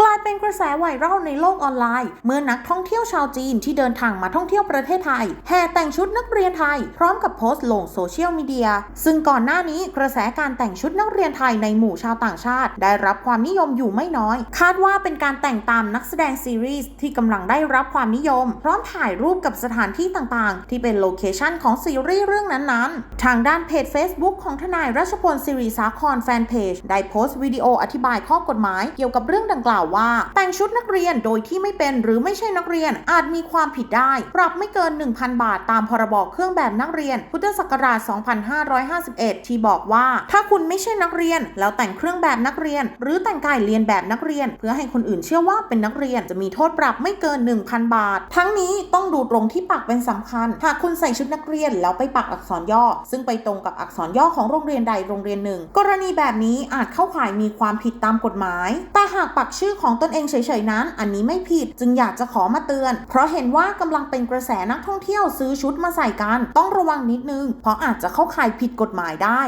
กลายเป็นกระแสไวรัลในโลกออนไลน์ เมื่อนักท่องเที่ยวชาวจีนที่เดินทางมาท่องเที่ยวประเทศไทย แห่แต่งชุดนักเรียนไทย พร้อมกับโพสต์ลงโซเชียลมีเดีย ซึ่งก่อนหน้านี้กระแสการแต่งชุดนักเรียนไทยในหมู่ชาวต่างชาติ ได้รับความนิยมอยู่ไม่น้อย คาดว่าเป็นการแต่งตามนักแสดงซีรีส์ที่กำลังได้รับความนิยม พร้อมถ่ายรูปกับสถานที่ต่างๆ ที่เป็นโลเคชั่นของซีรีส์เรื่องนั้นๆ ทางด้านเพจ Facebook ของทนายรัชพลศิริสาครแฟนเพจได้โพสต์วิดีโออธิบายข้อกฎหมายเกี่ยวกับเรื่องดังกล่าวว่า แต่งชุดนักเรียนโดยที่ไม่เป็นหรือไม่ใช่นักเรียนอาจมีความผิดได้ ปรับไม่เกิน 1,000 บาทตามพรบเครื่องแบบนักเรียน พุทธศักราช 2551 ที่บอกว่า ถ้าคุณไม่ใช่นักเรียน แล้วแต่งเครื่องแบบนักเรียน หรือแต่งกายเรียนแบบนักเรียน เพื่อให้คนอื่นเชื่อว่าเป็นนักเรียนจะมีโทษปรับไม่เกิน 1,000 บาท ทั้งนี้ต้องดูตรงที่ปักเป็นสำคัญ หากคุณใส่ชุดนักเรียนแล้วไปปักอักษรย่อ ซึ่งไปตรงกับอักษรย่อของโรงเรียนใดโรงเรียนหนึ่ง กรณีแบบนี้อาจเข้าข่ายมีความผิดตามกฎหมาย แต่หากปักชื่อื่อของตนเองเฉยๆนั้น อันนี้ไม่ผิดจึงอยากจะขอมาเตือน เพราะเห็นว่ากำลังเป็นกระแสนักท่องเที่ยวซื้อชุดมาใส่กัน ต้องระวังนิดนึง เพราะอาจจะเข้าข่ายผิดกฎหมายได้